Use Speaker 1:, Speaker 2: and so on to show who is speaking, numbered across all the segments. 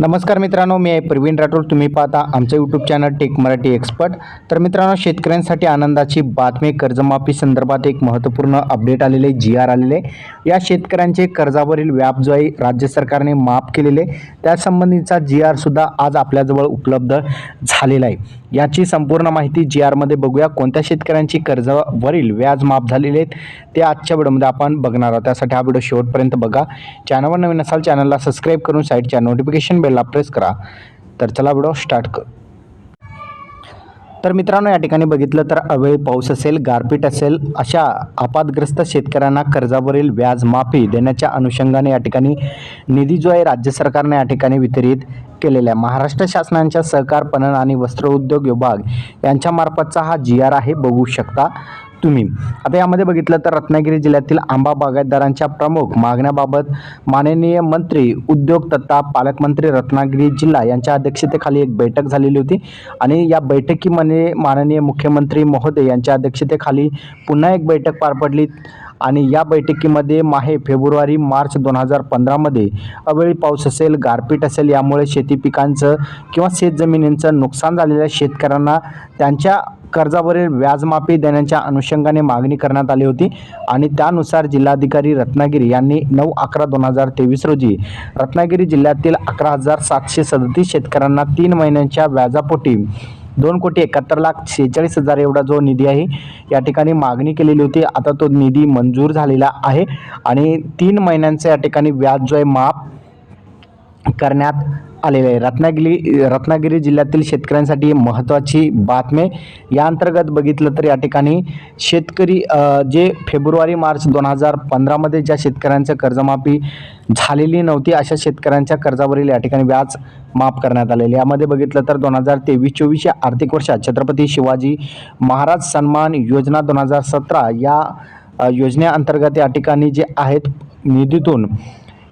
Speaker 1: नमस्कार मित्रांनो मी आहे प्रवीण राठोड. तुम्ही पाहता आमचं YouTube channel tech Marathi expert तर मित्रांनो शेतकऱ्यांसाठी आनंदाची बातमी कर्जमाफी संदर्भात एक महत्त्वपूर्ण अपडेट आलेले जी आर आलेले. या शेतकऱ्यांचे कर्जावरील व्याप जो आहे राज्य सरकारने माफ केलेले. त्यासंबंधीचा जी आरसुद्धा आज आपल्याजवळ उपलब्ध झालेला आहे. याची संपूर्ण माहिती जी आरमध्ये बघूया. कोणत्या शेतकऱ्यांची कर्जावरील व्याज माफ झालेले आहेत ते आजच्या व्हिडिओमध्ये आपण बघणार आहोत. त्यासाठी हा व्हिडिओ शेवटपर्यंत बघा. चॅनलवर नवीन असाल चॅनलला सबस्क्राईब करून साईडच्या नोटिफिकेशन बेलला प्रेस करा. तर चला व्हिडिओ स्टार्ट कर. तर मित्रांनो या ठिकाणी बघितलं तर अवेळी पाऊस असेल गारपीट असेल अशा आपातग्रस्त शेतकऱ्यांना कर्जावरील व्याज माफी देण्याच्या अनुषंगाने या ठिकाणी निधी जो आहे राज्य सरकारने या ठिकाणी वितरित केलेला आहे. महाराष्ट्र शासनाच्या सहकार पणन आणि वस्त्रोद्योग विभाग यांच्यामार्फतचा हा जी आर आहे. बघू शकता. तुम्ही. आता यामध्ये बघितलं तर रत्नागिरी जिल्ह्यातील आंबा बागायतदारांच्या प्रमुख मागण्याबाबत माननीय मंत्री उद्योग तथा पालकमंत्री रत्नागिरी जिल्हा यांच्या अध्यक्षतेखाली एक बैठक झालेली होती. आणि या बैठकीमध्ये माननीय मुख्यमंत्री महोदय यांच्या अध्यक्षतेखाली पुन्हा एक बैठक पार पडली. आणि या बैठकीमध्ये माहे फेब्रुवारी मार्च दोन हजार पंधरामध्ये अवेळी पाऊस असेल गारपीट असेल यामुळे शेती पिकांचं किंवा शेतजमिनींचं नुकसान झालेल्या शेतकऱ्यांना त्यांच्या कर्जावरील व्याजमाफी देण्याच्या अनुषंगाने मागणी करण्यात आली होती आणि त्यानुसार जिल्हाधिकारी रत्नागिरी यांनी नऊ अकरा दोन हजार तेवीस रोजी रत्नागिरी जिल्ह्यातील अकरा हजार सातशे सदतीस शेतकऱ्यांना तीन महिन्यांच्या व्याजापोटी दोन कोटी एकाहत्तर लाख शेहेचाळीस हजार एवढा जो निधी आहे या ठिकाणी मागणी केलेली होती. आता तो निधी मंजूर झालेला आहे आणि तीन महिन्यांचं या ठिकाणी व्याज जो आहे माफ करण्यात आलेले आहे. रत्नागिरी रत्नागिरी जिल्ह्यातील शेतकऱ्यांसाठी महत्त्वाची बातमी या अंतर्गत बघितलं तर या ठिकाणी शेतकरी जे फेब्रुवारी मार्च दोन हजार पंधरामध्ये ज्या शेतकऱ्यांचं कर्जमाफी झालेली नव्हती अशा शेतकऱ्यांच्या कर्जावरील या ठिकाणी व्याज माफ करण्यात आलेले यामध्ये बघितलं तर दोन हजार तेवीस चोवीस या आर्थिक वर्षात छत्रपती शिवाजी महाराज सन्मान योजना दोन हजार सतरा या योजनेअंतर्गत या ठिकाणी जे आहेत निधीतून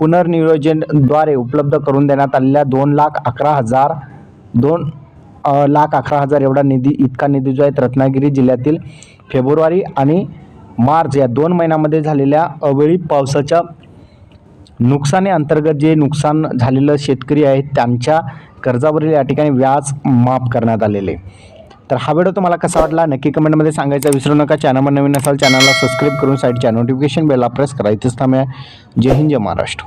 Speaker 1: पुनर्नियोजनद्वारे उपलब्ध करून देण्यात आलेल्या दोन लाख अकरा हजार दोन लाख अकरा हजार एवढा निधी इतका निधी जो आहे रत्नागिरी जिल्ह्यातील फेब्रुवारी आणि मार्च या दोन महिन्यामध्ये झालेल्या अवेळी पावसाच्या नुकसानी अंतर्गत जे नुकसान झालेलं शेतकरी आहेत त्यांच्या कर्जावरील या ठिकाणी व्याज माफ करण्यात आलेले. तर हा व्हिडिओ तुम्हाला कसा वाटला? नक्की कमेंटमध्ये सांगायचं. विसरू नका. चॅनलवर नवीन असाल चॅनलला सबस्क्राईब करून साईडच्या नोटिफिकेशन बेलला प्रेस करा. इथेच थांबया. जय हिंद जय महाराष्ट्र.